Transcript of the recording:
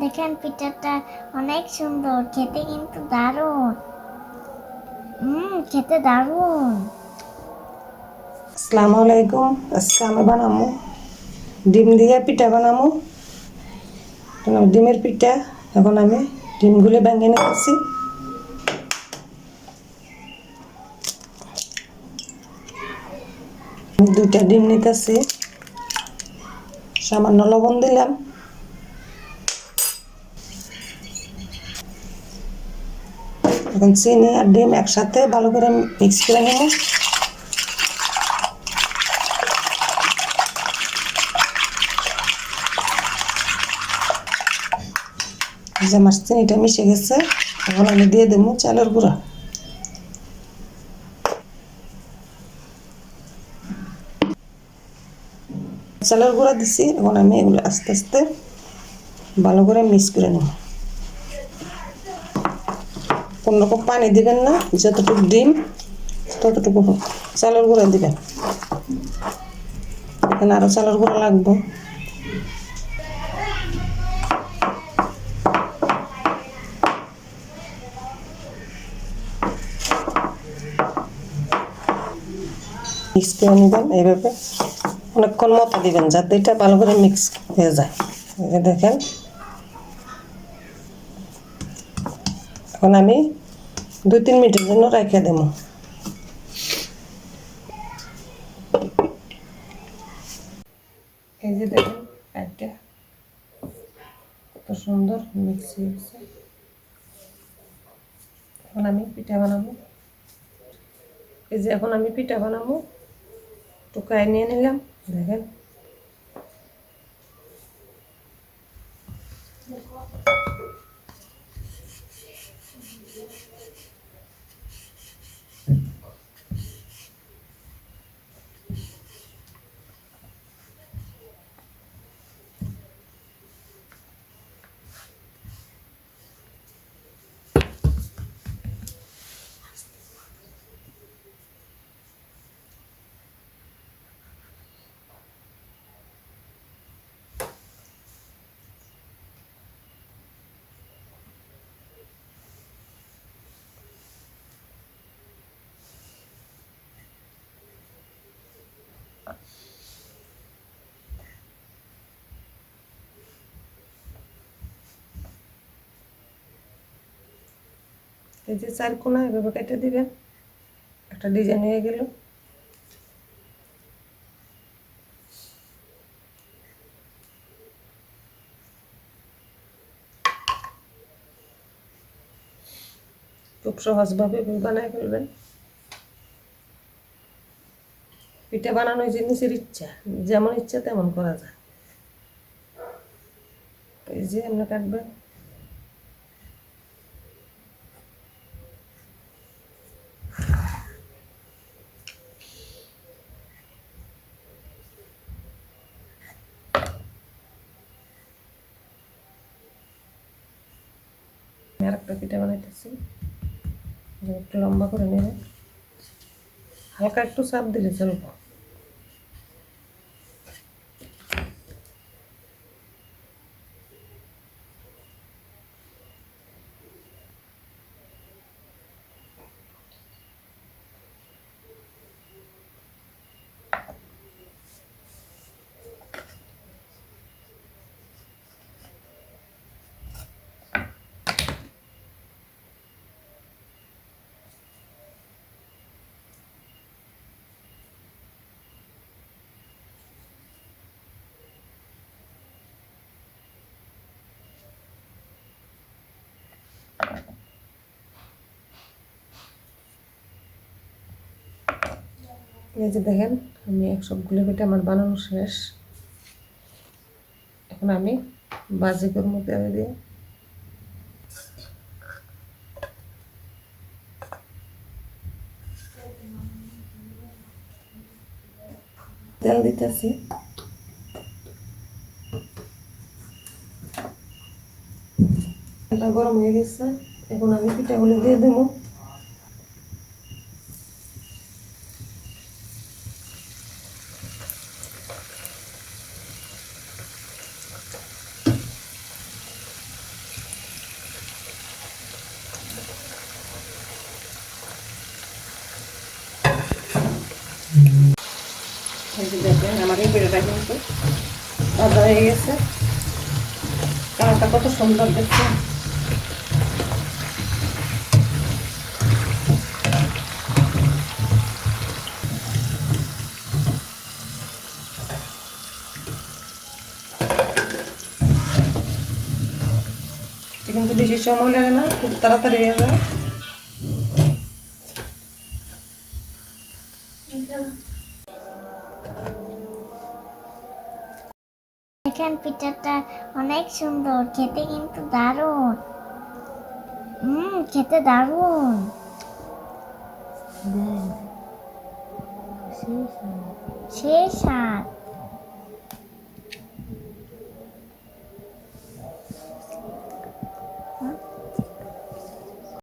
দেখেন, পিঠাটা অনেক সুন্দর, খেতে কিন্তু দারুণ। হুম খেতে দারুণ। আসসালামু আলাইকুম, আজকে আমি বানাবো ডিম দিয়ে পিঠা বানাবো ডিমের পিঠা, এখন আমি ডিমগুলো ভেঙে নিতেছি আমি দুইটা ডিম নিতেছি। সামান্য লবণ দিলাম। এখন চিনি আর ডিম একসাথে ভালো করে মিক্স করে নেব। যে আমার চিনিটা মিশে গেছে, এখন আমি দিয়ে দেবো চালের গুঁড়া। চালের গুঁড়া দিছি, এখন আমি এগুলো আস্তে আস্তে ভালো করে মিক্স করে নেব। কোনো রকম পানি দিবেন না, যতটুকু ডিম, ততটুকু চালের গুঁড়া দিবেন। এখানে আরও চালের গুঁড়া লাগবে। মিক্স করে নেবেন এইভাবে। অনেকক্ষণ মতো দিবেন যাতে এটা ভালো করে মিক্স হয়ে যায়। দেখেন। এখন আমি দুই তিন মিনিটের জন্য রেখে দেব। এই যে দেখেন, একটা কত সুন্দর মিক্স এখন আমি পিঠা বানাবো। এই যে এখন আমি পিঠা বানাবো। টুকায় নিয়ে নিলাম। দেখেন এই যে চার কোনা, এভাবে কেটে দিবেন। একটা ডিজাইন হয়ে গেল। খুব সহজভাবে বানায় ফেলবেন। পিঠা বানানো জিনিসের ইচ্ছা, যেমন ইচ্ছা তেমন করা যায়। এই যে আমরা কাটবেন। আমি আর একটা পিঠা বানাইতেছি একটু লম্বা করে নেবে হালকা একটু চাপ দিলে চলবো। এই যে দেখেন, আমি সবগুলো পিঠা আমার বানানো শেষ। এখন আমি বাজি করব তেল দিয়ে তেল দিতেছি। গরম হয়ে গেছে। এখন আমি পিঠাগুলো দিয়ে দেবো। হয়ে গেছে। কত সুন্দর দেখছে কিন্তু বেশি সময় লাগে না খুব তাড়াতাড়ি হয়ে যায়। দেখেন পিঠাটা অনেক সুন্দর খেতে কিন্তু দারুণ। হুম খেতে দারুণ। সেই স্বাদ।